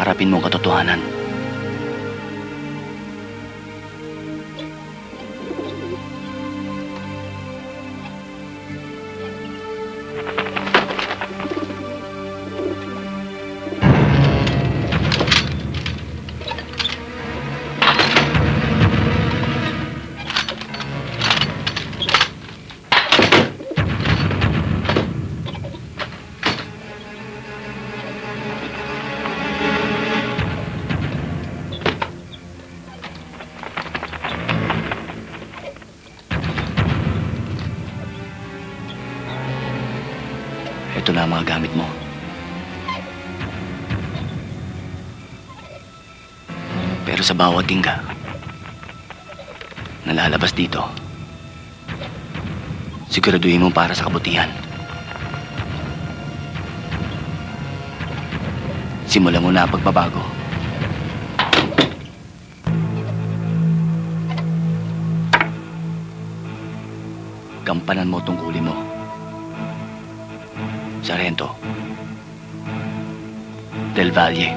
Harapin mo ang katotohanan. Ito na ang mga gamit mo. Pero sa bawat tingga na lalabas dito, siguraduhin mo para sa kabutihan. Simulan mo na pagbabago. Gampanan mo tungkulin mo. Sargento. Del Valle.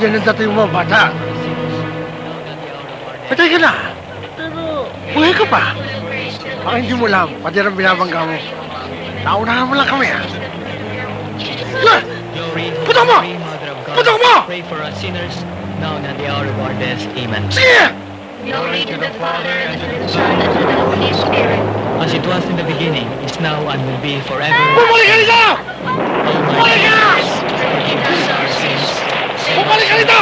Nagtindihan ng dating mo, bata. Patay ka na. Pero, buhay ka pa. Baka hindi mo lang, pati rin binabangga mo. Naunahan mo lang kami, ha? Ah! Putok mo! Putok mo! Pray for us sinners, now and the hour of our death. Amen. Sige! Glory to the Father, and to the Son, and to the Holy Spirit. As it was in the beginning, is now, and will be forever. Bumalik ka dito! Bumalik ka! Forgive us our sins. Bumalik ka dito!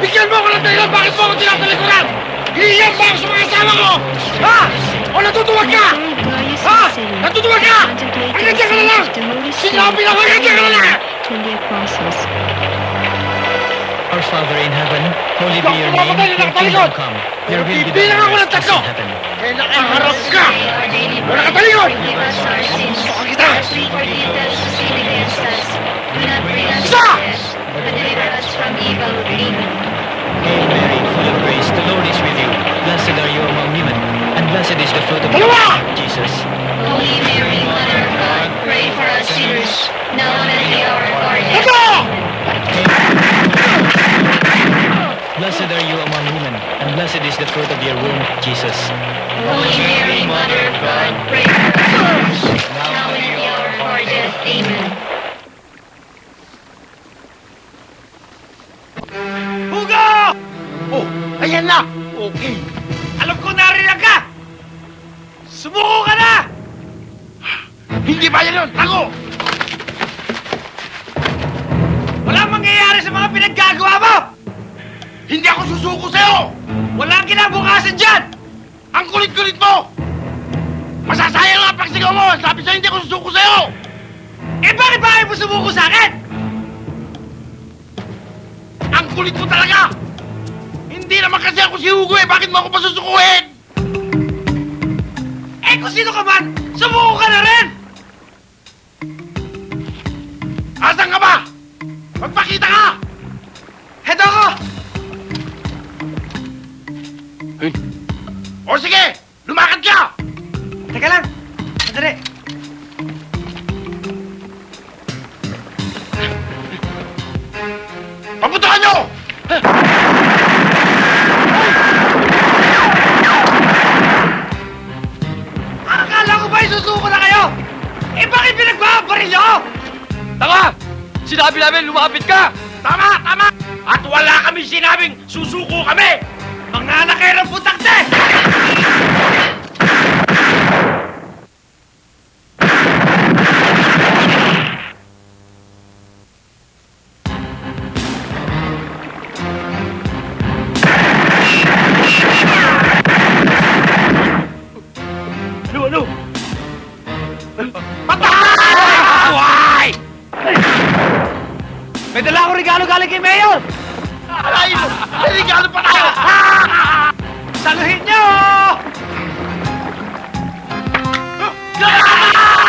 Bigyan mo ako ng dahilan bakit mo ako tinatalikuran! Hinihiyan ba ako sa mga asawa ko? Ha? O natutuwag ka? Ha? Natutuwag ka? Ay, nandiyan ka na lang! Sinabi na ko, nandiyan ka na lang! Our Father in heaven, holy be your name, your kingdom come. Your will be done ng as tatlo! in heaven. Kaya nakaharap ka! Wala ka talikod! Our sins. kita! Blessed are you among women, and blessed is the fruit of your womb, Jesus. Holy Mary, Mother of God, pray for us now and at the hour of our death. Amen. Hugo! Oh, ayan na! Okay. Alam ko narinig ka! Sumuko ka na! Hindi ba yan yun? Tago! Wala mangyayari sa mga pinaggagawa mo! Hindi ako susuko sa'yo! Walang kinabukasan dyan! Ang kulit-kulit mo! Masasayang ang pagsigaw mo! Sabi sa'yo hindi ako susuko sa'yo! Eh bakit ba mo sumuko sa akin? Ang kulit mo talaga! Hindi naman kasi ako si Hugo eh! Bakit mo ako pasusukuhin? Eh kung sino ka man, sumuko ka na rin! Asan ka ba? Magpakita ka! Heto ako! Ayun. O sige! Lumakad ka! Teka lang. Sandali. Papuntahan nyo! Ah! Akala ko ba isusuko na kayo? Eh bakit pinagbabaril nyo? Tama! Sinabi namin lumapit ka! Tama! Tama! At wala kami sinabing susuko kami! Mga nakerang putakte! Ano, ano? Patay! May dala akong regalo galing kay Mayor! Alay mo! May regalo pa tayo! Saluhin nyo! Dumating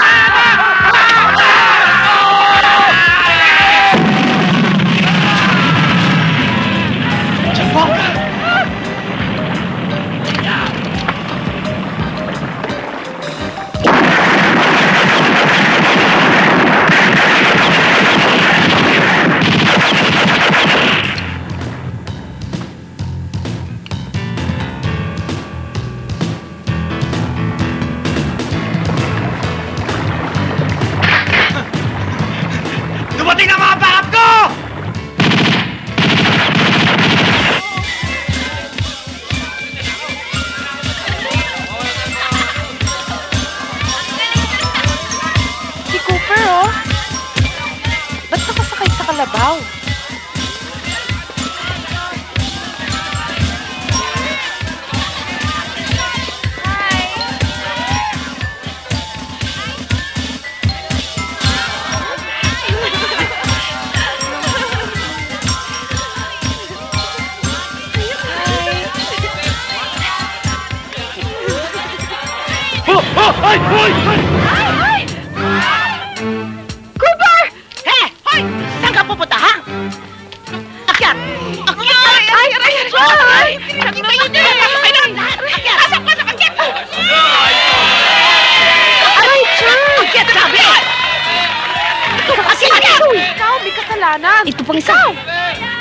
kasalanan. Ito pang isa!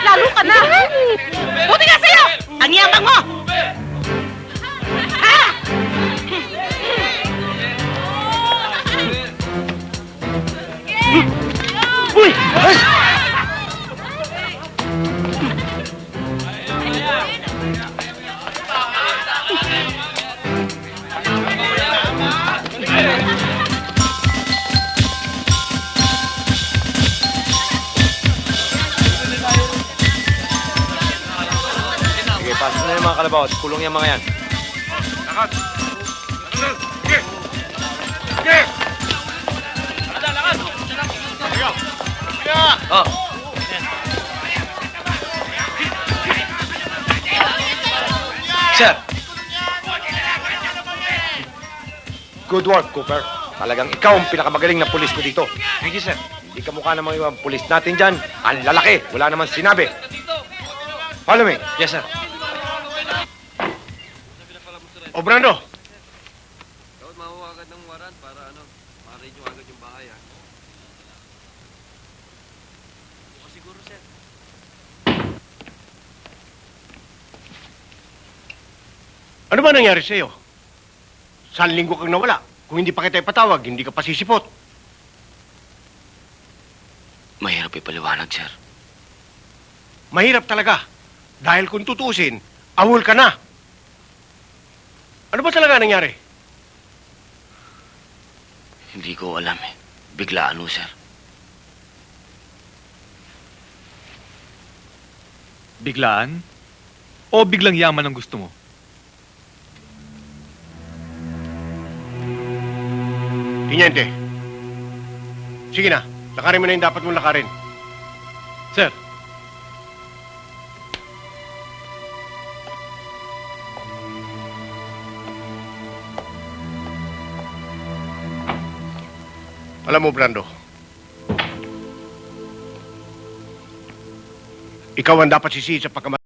Lalo ka na. Buti nga sa'yo! Ang yabang mo! Kalabaw. Kulong yung mga yan. Lakad! Sige! Sige! Lakad, lakad! Sige! Sige! Oh. Sir! Good work, Cooper. Talagang ikaw ang pinakamagaling na pulis ko dito. Thank you, sir. Hindi ka mukha mga ibang pulis natin dyan. Ang lalaki. Wala naman sinabi. Follow me. Yes, sir. O, Brando! Ano ba nangyari sa'yo? Saan linggo kang nawala? Kung hindi pa kita ipatawag, hindi ka pasisipot. Mahirap ipaliwanag, sir. Mahirap talaga. Dahil kung tutusin, awol ka na. Ano ba talaga nangyari? Hindi ko alam eh. Biglaan ho, sir. Biglaan? O biglang yaman ang gusto mo? Tiniente. Sige na, lakarin mo na yung dapat mong lakarin. Sir, Alam mo, Brando. Ikaw ang dapat sisihin sa pagkamatay